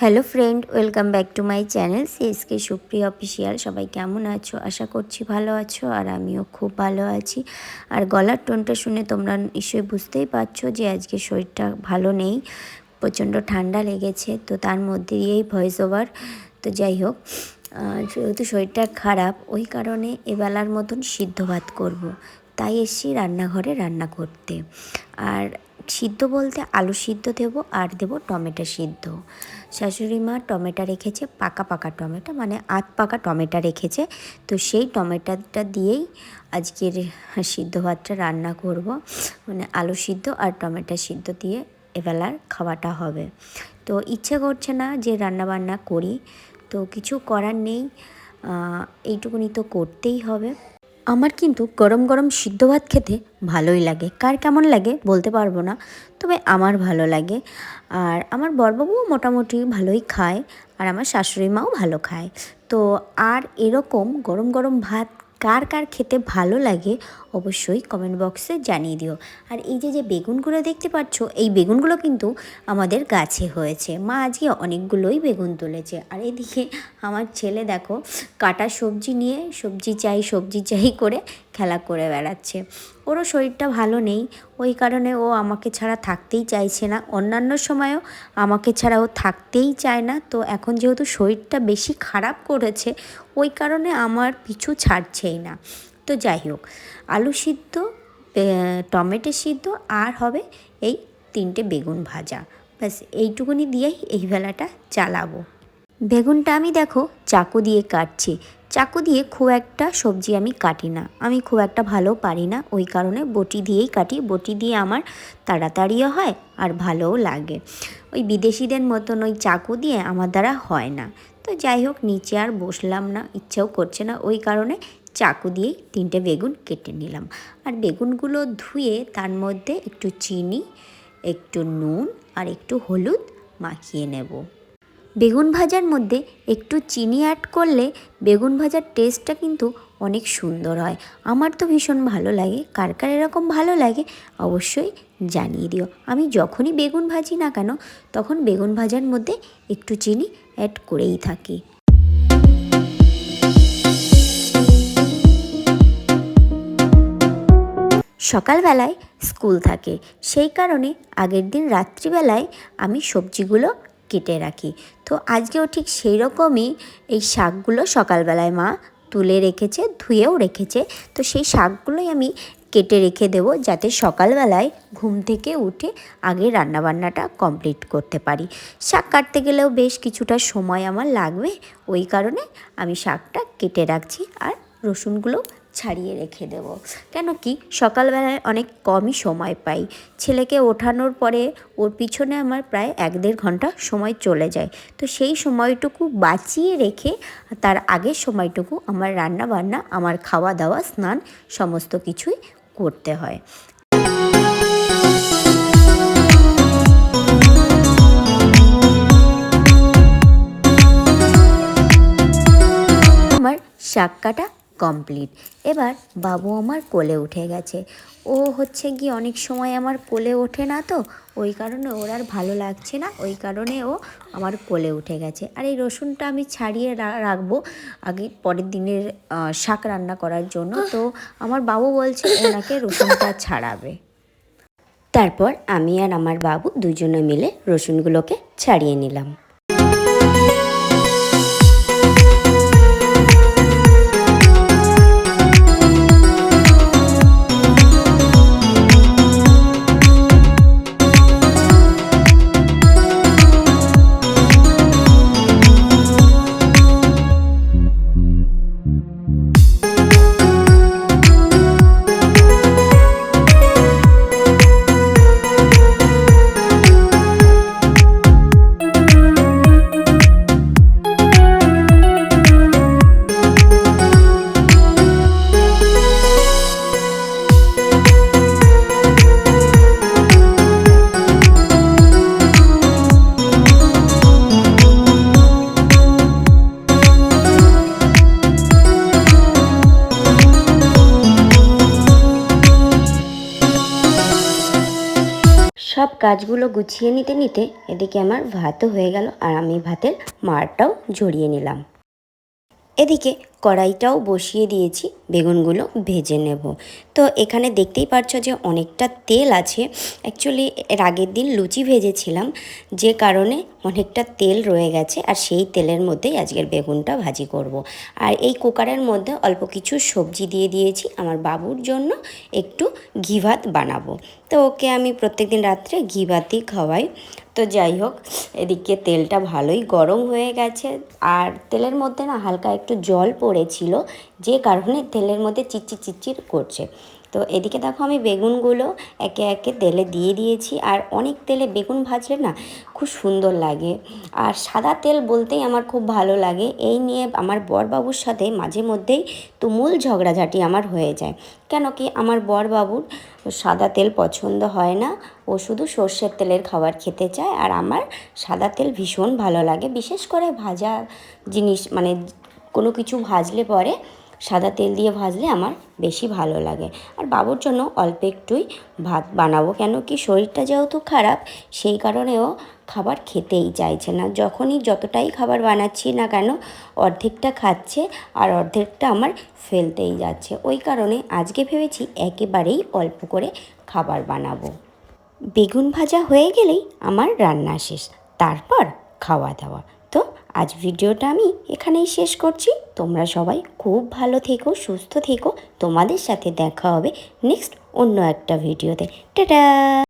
Hello friend, welcome back to my channel CSK Supriyo official. সবাই কেমন আছো? আশা করছি ভালো আছো আর আমিও খুব ভালো আছি। আর গলার টোনটা শুনে তোমরা নিশ্চয়ই বুঝতেই পারছ যে আজকে শরীরটা ভালো নেই, প্রচণ্ড ঠান্ডা লেগেছে, তো তার মধ্যে দিয়েই ভয়েস ওভার তো যাই হোক যেহেতু শরীরটা খারাপ, ওই কারণে এবেলার মতন সিদ্ধ ভাত করব। তাই এসছি রান্নাঘরে রান্না করতে। আর সিদ্ধ বলতে আলু সিদ্ধ দেব আর দেব টমেটো সিদ্ধ। শাশুড়ি মা টমেটো রেখেছে, পাকা পাকা টমেটো মানে আধ পাকা টমেটো রেখেছে। তো সেই টমেটোটা দিয়েই আজকের সিদ্ধ ভাতটা রান্না করব। মানে আলু সিদ্ধ আর টমেটো সিদ্ধ দিয়ে এবেলার খাওয়াটা হবে। তো ইচ্ছে করছে না যে রান্না বান্না করি। তো কিছু করার নেই এইটুকুনি তো করতেই হবে। আমার কিন্তু গরম গরম সিদ্ধ ভাত খেতে ভালোই লাগে। কার কেমন লাগে বলতে পারব না, তবে আমার ভালো লাগে। আর আমার বরবাবুও মোটামুটি ভালোই খায়, আর আমার শাশুড়ি মাও ভালো খায়। তো আর এরকম গরম গরম ভাত কার কার খেতে ভালো লাগে অবশ্যই কমেন্ট বক্সে জানিয়ে দিও। আর এই যে যে বেগুনগুলো দেখতে পাচ্ছ, এই বেগুনগুলো কিন্তু আমাদের গাছে হয়েছে। মা আজকে অনেকগুলোই বেগুন তুলেছে। আর এদিকে আমার ছেলে দেখো, কাটা সবজি নিয়ে সবজি চাই সবজি চাই করে খেলা করে বেড়াচ্ছে। ওরও শরীরটা ভালো নেই। ওই কারণে ও আমাকে ছাড়া থাকতেই চাইছে না। অন্যান্য সময়ও আমাকে ছাড়া ও থাকতেই চায় না। তো এখন যেহেতু শরীরটা বেশি খারাপ করেছে, ওই কারণে আমার পিছু ছাড়ছেই না। তো যাই হোক, আলু সিদ্ধ টমেটো সিদ্ধ, আর হবে এই তিনটে বেগুন ভাজা। ব্যাস, এইটুকুনি দিয়েই এই বেলাটা চালাবো। বেগুনটা আমি দেখো চাকু দিয়ে কাটছি। চাকু দিয়ে খুব একটা সবজি আমি কাটি না। আমি খুব একটা ভালো পারি না। ওই কারণে বটি দিয়েই কাটি। বটি দিয়ে আমার তাড়াতাড়িও হয় আর ভালোও লাগে। ওই বিদেশিদের মতন ওই চাকু দিয়ে আমার দ্বারা হয় না। তো যাই হোক, নিচে আর বসলাম না। ইচ্ছেও করছে না। ওই কারণে চাকু দিয়েই তিনটে বেগুন কেটে নিলাম। আর বেগুনগুলো ধুয়ে তার মধ্যে একটু চিনি, একটু নুন আর একটু হলুদ মাখিয়ে নেব। বেগুন ভাজার মধ্যে একটু চিনি অ্যাড করলে বেগুন ভাজার টেস্টটা কিন্তু অনেক সুন্দর হয়। আমার তো ভীষণ ভালো লাগে। কার কার এরকম ভালো লাগে অবশ্যই জানিয়ে দিও। আমি যখনই বেগুন ভাজি না কেন, তখন বেগুন ভাজার মধ্যে একটু চিনি অ্যাড করেই থাকি। সকালবেলায় স্কুল থাকে। সেই কারণে আগের দিন রাত্রিবেলায় আমি সবজিগুলো কেটে রাখি। তো আজকেও ঠিক সেই রকমই এই শাকগুলো সকালবেলায় মা তুলে রেখেছে, ধুয়েও রেখেছে। তো সেই শাকগুলোই আমি কেটে রেখে দেবো যাতে সকালবেলায় ঘুম থেকে উঠে আগে রান্নাবান্নাটা কমপ্লিট করতে পারি। শাক কাটতে গেলেও বেশ কিছুটা সময় আমার লাগবে। ওই কারণে আমি শাকটা কেটে রাখছি আর রসুনগুলো ছাড়িয়ে রেখে দেবো। কেন কি? সকালবেলায় অনেক কমই সময় পাই। ছেলেকে ওঠানোর পরে ওর পিছনে আমার প্রায় এক দেড় ঘণ্টা সময় চলে যায়। তো সেই সময়টুকু বাঁচিয়ে রেখে তার আগের সময়টুকু আমার রান্না বান্না আমার খাওয়া দাওয়া স্নান সমস্ত কিছুই করতে হয়। আমার শাক কাটা কমপ্লিট এবার বাবু আমার কোলে উঠে গেছে। ও হচ্ছে কি অনেক সময় আমার কোলে ওঠে না তো, ওই কারণে ওর আর ভালো লাগছে না, ওই কারণে ও আমার কোলে উঠে গেছে। আর এই রসুনটা আমি ছাড়িয়ে রাখব আগে পরের দিনের শাক রান্না করার জন্য। তো আমার বাবু বলছে ওনাকে রসুনটা ছাড়াবে। তারপর আমি আর আমার বাবু দুজনে মিলে রসুনগুলোকে ছাড়িয়ে নিলাম। কাজগুলো গুছিয়ে নিতে নিতে এদিকে আমার ভাতও হয়ে গেল আর আমি ভাতের মারটাও ঝরিয়ে নিলাম। এদিকে কড়াইটাও বসিয়ে দিয়েছি, বেগুনগুলো ভেজে নেব। তো এখানে দেখতেই পারছ যে অনেকটা তেল আছে। অ্যাকচুয়ালি এর আগের দিন লুচি ভেজেছিলাম, যে কারণে অনেকটা তেল রয়ে গেছে আর সেই তেলের মধ্যেই আজকের বেগুনটা ভাজি করব। আর এই কুকারের মধ্যে অল্প কিছু সবজি দিয়ে দিয়েছি, আমার বাবুর জন্য একটু ঘি ভাত বানাবো। তো ওকে আমি প্রত্যেকদিন রাত্রে ঘি ভাতই খাওয়াই। তো যাই হোক, এদিকে তেলটা ভালোই গরম হয়ে গেছে। আর তেলের মধ্যে না হালকা একটু জল পড়েছিল, যে কারণে তেলের মধ্যে চিচ্চির চিচ্চির করছে। তো এদিকে দেখো আমি বেগুনগুলো একে একে তেলে দিয়ে দিয়েছি। আর অনেক তেলে বেগুন ভাজলে না খুব সুন্দর লাগে। আর সাদা তেল বলতেই আমার খুব ভালো লাগে। এই নিয়ে আমার বরবাবুর সাথে মাঝে মধ্যেই তুমুল ঝগড়াঝাটি আমার হয়ে যায়। কেন কি আমার বরবাবুর সাদা তেল পছন্দ হয় না। ও শুধু সর্ষের তেলের খাবার খেতে চায়। আর আমার সাদা তেল ভীষণ ভালো লাগে। বিশেষ করে ভাজা জিনিস মানে কোনো কিছু ভাজলে পরে সাদা তেল দিয়ে ভাজলে আমার বেশি ভালো লাগে। আর বাবুর জন্য অল্প একটুই ভাত বানাবো। কেন কি শরীরটা যেহেতু খারাপ, সেই কারণেও খাবার খেতেই চাইছে না। যখনই যতটাই খাবার বানাচ্ছি না কেন, অর্ধেকটা খাচ্ছে আর অর্ধেকটা আমার ফেলতেই যাচ্ছে। ওই কারণে আজকে ভেবেছি একেবারেই অল্প করে খাবার বানাবো। বেগুন ভাজা হয়ে গেলেই আমার রান্না শেষ। তারপর খাওয়া দাওয়া। আজ ভিডিওটা আমি এখানেই শেষ করছি। তোমরা সবাই খুব ভালো থেকো, সুস্থ থেকো। তোমাদের সাথে দেখা হবে নেক্সট অন্য একটা ভিডিওতে। টাটা!